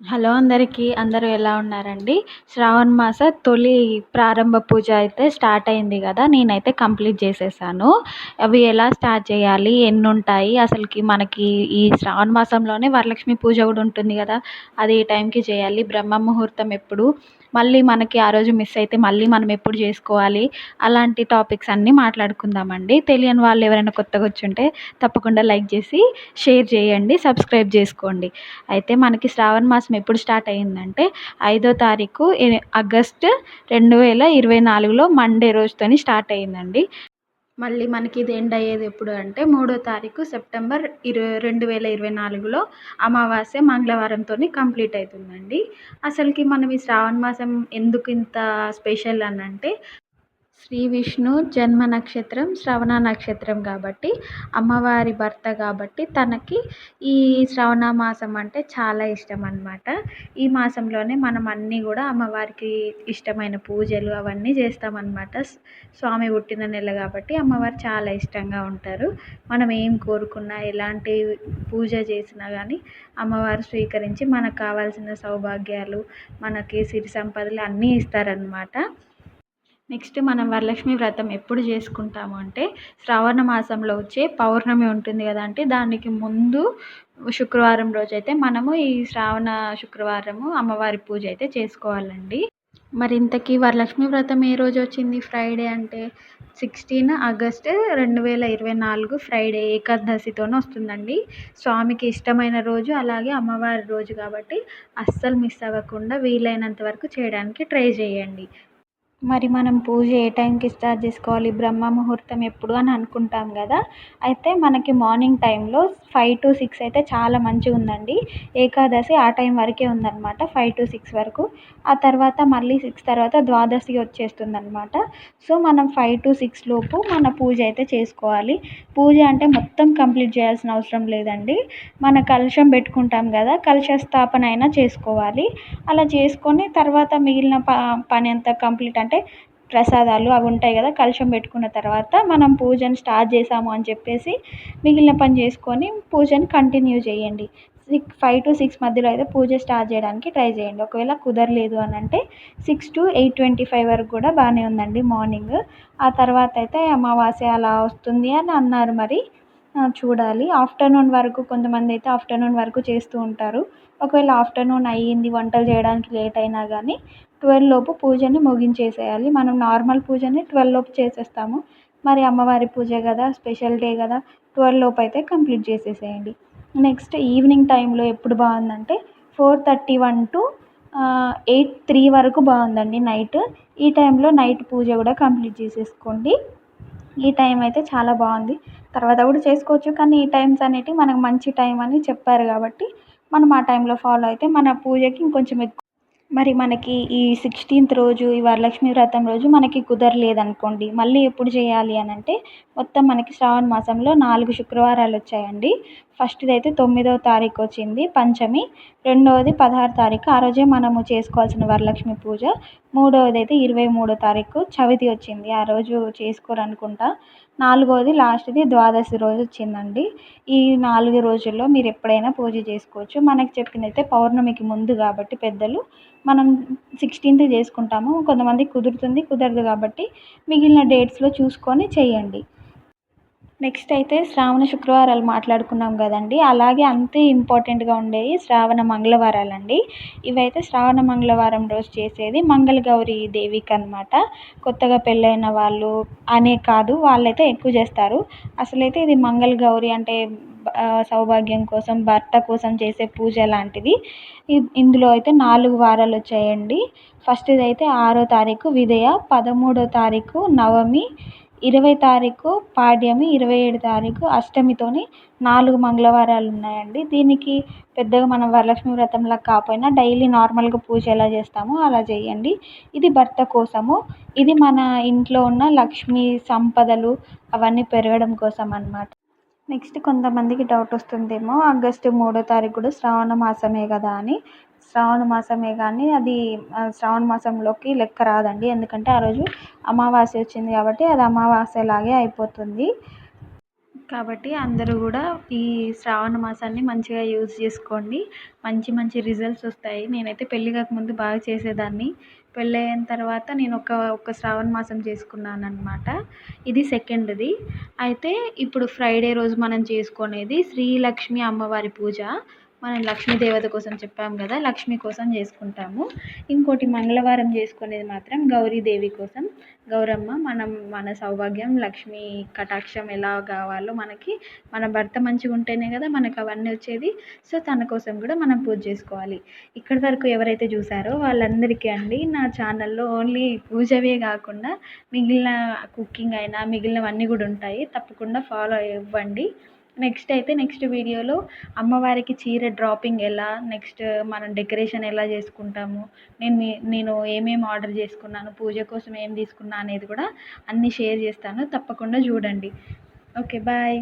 Hello అందరికీ అందరూ ఎలా ఉన్నారండి? శ్రావణ మాస తొలి ప్రారంభ పూజ అయితే స్టార్ట్ అయింది కదా నేనైతే కంప్లీట్ చేసేసాను. అవి ఎలా స్టార్ట్ చేయాలి ఎన్ని ఉంటాయి అసలుకి మనకి ఈ శ్రావణ మాసంలోనే వరలక్ష్మి పూజ కూడా ఉంటుంది కదా అది ఏ టైంకి చేయాలి? బ్రహ్మ ముహూర్తం ఎప్పుడు? మళ్ళీ మనకి ఆ రోజు మిస్ అయితే మళ్ళీ మనం ఎప్పుడు చేసుకోవాలి? అలాంటి టాపిక్స్ అన్నీ మాట్లాడుకుందామండి. తెలియని వాళ్ళు ఎవరైనా కొత్తగా వచ్చి ఉంటే తప్పకుండా లైక్ చేసి షేర్ చేయండి సబ్స్క్రైబ్ చేసుకోండి. అయితే మనకి శ్రావణ మాసం ఎప్పుడు స్టార్ట్ అయిందంటే ఐదో తారీఖు ఆగస్ట్ రెండు వేల ఇరవై నాలుగులో మండే రోజుతోని స్టార్ట్ అయిందండి. మళ్ళీ మనకి ఇది ఎండ్ అయ్యేది ఎప్పుడు అంటే మూడో తారీఖు సెప్టెంబర్ ఇరవై రెండు వేల ఇరవై నాలుగులో అమావాస్య మంగళవారంతోని కంప్లీట్ అవుతుందండి. అసలుకి మనం ఈ శ్రావణ మాసం ఎందుకు ఇంత స్పెషల్ అని అంటే శ్రీ విష్ణు జన్మ నక్షత్రం శ్రవణ నక్షత్రం కాబట్టి అమ్మవారి భర్త కాబట్టి తనకి ఈ శ్రవణ మాసం అంటే చాలా ఇష్టం అనమాట ఈ మాసంలోనే మనం అన్నీ కూడా అమ్మవారికి ఇష్టమైన పూజలు అవన్నీ చేస్తామన్నమాట. స్వామి పుట్టిన నెల కాబట్టి అమ్మవారు చాలా ఇష్టంగా ఉంటారు. మనం ఏం కోరుకున్నా ఎలాంటి పూజ చేసినా కానీ అమ్మవారు స్వీకరించి మనకు కావాల్సిన సౌభాగ్యాలు మనకి సిరి సంపదలు అన్నీ ఇస్తారనమాట నెక్స్ట్ మనం వరలక్ష్మి వ్రతం ఎప్పుడు చేసుకుంటాము అంటే శ్రావణ మాసంలో వచ్చే పౌర్ణమి ఉంటుంది కదా అంటే దానికి ముందు శుక్రవారం రోజు అయితే మనము ఈ శ్రావణ శుక్రవారము అమ్మవారి పూజ అయితే చేసుకోవాలండి. మరి ఇంతకీ వరలక్ష్మి వ్రతం ఏ రోజు వచ్చింది? ఫ్రైడే అంటే సిక్స్టీన్ ఆగస్ట్ రెండు వేల ఇరవై నాలుగు ఫ్రైడే ఏకాదశితోనే వస్తుందండి. స్వామికి ఇష్టమైన రోజు అలాగే అమ్మవారి రోజు కాబట్టి అస్సలు మిస్ అవ్వకుండా వీలైనంత వరకు చేయడానికి ట్రై చేయండి. మరి మనం పూజ ఏ టైంకి స్టార్ట్ చేసుకోవాలి? బ్రహ్మ ముహూర్తం ఎప్పుడు అని అనుకుంటాం కదా? అయితే మనకి మార్నింగ్ టైంలో ఫైవ్ టు సిక్స్ అయితే చాలా మంచిగా ఉందండి. ఏకాదశి ఆ టైం వరకే ఉందన్నమాట ఫైవ్ టు సిక్స్ వరకు. ఆ తర్వాత మళ్ళీ సిక్స్ తర్వాత ద్వాదశి వచ్చేస్తుంది అనమాట సో మనం ఫైవ్ టు సిక్స్ లోపు మన పూజ అయితే చేసుకోవాలి. పూజ అంటే మొత్తం కంప్లీట్ చేయాల్సిన అవసరం లేదండి. మన కలుషం పెట్టుకుంటాం కదా కలుష స్థాపన అయినా చేసుకోవాలి. అలా చేసుకొని తర్వాత మిగిలిన ప పని అంతా కంప్లీట్ అంటే ప్రసాదాలు అవి ఉంటాయి కదా కలశం పెట్టుకున్న తర్వాత మనం పూజను స్టార్ట్ చేసాము అని చెప్పేసి మిగిలిన పని చేసుకొని పూజని కంటిన్యూ చేయండి. సిక్స్ ఫైవ్ టు సిక్స్ మధ్యలో అయితే పూజ స్టార్ట్ చేయడానికి ట్రై చేయండి. ఒకవేళ కుదరలేదు అని అంటే six to eight twenty five వరకు కూడా బాగానే ఉందండి మార్నింగ్ ఆ తర్వాత అయితే అమావాస్య అలా వస్తుంది అని అన్నారు మరి. చూడాలి. ఆఫ్టర్నూన్ వరకు కొంతమంది అయితే ఆఫ్టర్నూన్ వరకు చేస్తూ ఉంటారు. ఒకవేళ ఆఫ్టర్నూన్ అయ్యింది వంటలు చేయడానికి లేట్ అయినా కానీ ట్వెల్వ్ లోపు పూజని ముగించేసేయాలి. మనం నార్మల్ పూజని ట్వెల్వ్ లోపు చేసేస్తాము. మరి అమ్మవారి పూజ కదా స్పెషల్ డే కదా ట్వెల్వ్ లోపు అయితే కంప్లీట్ చేసేసేయండి. నెక్స్ట్ ఈవినింగ్ టైంలో ఎప్పుడు బాగుందంటే four thirty one to eight three వరకు బాగుందండి నైట్. ఈ టైంలో నైట్ పూజ కూడా కంప్లీట్ చేసేసుకోండి. ఈ టైం అయితే చాలా బాగుంది. తర్వాత కూడా చేసుకోవచ్చు కానీ ఈ టైమ్స్ అనేటివి మనకు మంచి టైం అని చెప్పారు కాబట్టి మనం ఆ టైంలో ఫాలో అయితే మన పూజకి ఇంకొంచెం ఎక్కువ. మరి మనకి ఈ సిక్స్టీన్త్ రోజు ఈ వరలక్ష్మి వ్రతం రోజు మనకి కుదరలేదు అనుకోండి మళ్ళీ ఎప్పుడు చేయాలి అని అంటే మొత్తం మనకి శ్రావణ మాసంలో నాలుగు శుక్రవారాలు వచ్చాయండి. ఫస్ట్ది అయితే తొమ్మిదవ తారీఖు వచ్చింది పంచమి. రెండవది పదహారు తారీఖు. ఆ రోజే మనము చేసుకోవాల్సిన వరలక్ష్మి పూజ. మూడవది అయితే ఇరవై మూడో తారీఖు చవితి వచ్చింది. ఆ రోజు చేసుకోరు అనుకుంటా నాలుగవది లాస్ట్ది ద్వాదశి రోజు వచ్చిందండి. ఈ నాలుగు రోజుల్లో మీరు ఎప్పుడైనా పూజ చేసుకోవచ్చు. మనకు చెప్పింది అయితే పౌర్ణమికి ముందు కాబట్టి పెద్దలు మనం సిక్స్టీన్త్ చేసుకుంటాము. కొంతమంది కుదురుతుంది కుదరదు కాబట్టి మిగిలిన డేట్స్లో చూసుకొని చేయండి. నెక్స్ట్ అయితే శ్రావణ శుక్రవారాలు మాట్లాడుకున్నాం కదండి. అలాగే అంతే ఇంపార్టెంట్గా ఉండేవి శ్రావణ మంగళవారాలు అండి ఇవైతే శ్రావణ మంగళవారం రోజు చేసేది మంగళగౌరి దేవికి అనమాట కొత్తగా పెళ్ళైన వాళ్ళు అనే కాదు వాళ్ళైతే ఎక్కువ చేస్తారు. అసలైతే ఇది మంగళగౌరి అంటే సౌభాగ్యం కోసం భర్త కోసం చేసే పూజ లాంటిది. ఇందులో అయితే నాలుగు వారాలు వచ్చాయండి. ఫస్ట్ది అయితే ఆరో తారీఖు విదయ పదమూడో తారీఖు నవమి ఇరవై తారీఖు పాడ్యమి ఇరవై ఏడు తారీఖు అష్టమితోని నాలుగు మంగళవారాలు ఉన్నాయండి. దీనికి పెద్దగా మనం వరలక్ష్మి వ్రతంలా కాకపోయినా డైలీ నార్మల్గా పూజ ఎలా చేస్తామో అలా చేయండి. ఇది భర్త కోసము. ఇది మన ఇంట్లో ఉన్న లక్ష్మీ సంపదలు అవన్నీ పెరగడం కోసం అనమాట నెక్స్ట్ కొంతమందికి డౌట్ వస్తుందేమో ఆగస్టు మూడో తారీఖు కూడా శ్రావణ మాసమే కదా అని. శ్రావణ మాసమే కానీ అది శ్రావణ మాసంలోకి లెక్క రాదండి. ఎందుకంటే ఆ రోజు అమావాస్య వచ్చింది కాబట్టి అది అమావాస్యలాగే అయిపోతుంది. కాబట్టి అందరూ కూడా ఈ శ్రావణ మాసాన్ని మంచిగా యూజ్ చేసుకోండి. మంచి మంచి రిజల్ట్స్ వస్తాయి. నేనైతే పెళ్ళి కాకముందు బాగా చేసేదాన్ని. పెళ్ళి అయిన తర్వాత నేను ఒక ఒక శ్రావణ మాసం చేసుకున్నాను అనమాట ఇది సెకండ్ది. అయితే ఇప్పుడు ఫ్రైడే రోజు మనం చేసుకునేది శ్రీలక్ష్మి అమ్మవారి పూజ. మనం లక్ష్మీ దేవత కోసం చెప్పాం కదా లక్ష్మి కోసం చేసుకుంటాము. ఇంకోటి మంగళవారం చేసుకునేది మాత్రం గౌరీదేవి కోసం. గౌరమ్మ మనం మన సౌభాగ్యం లక్ష్మి కటాక్షం ఎలా కావాలో మనకి మన భర్త మంచిగా ఉంటేనే కదా మనకు అవన్నీ వచ్చేది. సో తన కోసం కూడా మనం పూజ చేసుకోవాలి. ఇక్కడి వరకు ఎవరైతే చూసారో వాళ్ళందరికీ అండి నా ఛానల్లో ఓన్లీ పూజవే కాకుండా మిగిలిన కుకింగ్ అయినా మిగిలినవన్నీ కూడా ఉంటాయి. తప్పకుండా ఫాలో అవ్వండి. నెక్స్ట్ అయితే నెక్స్ట్ వీడియోలో అమ్మవారికి చీర డ్రాపింగ్ ఎలా నెక్స్ట్ మనం డెకరేషన్ ఎలా చేసుకుంటాము నేను మీ నేను ఏమేమి ఆర్డర్ చేసుకున్నాను పూజ కోసం ఏం తీసుకున్నా అనేది కూడా అన్నీ షేర్ చేస్తాను. తప్పకుండా చూడండి. Okay bye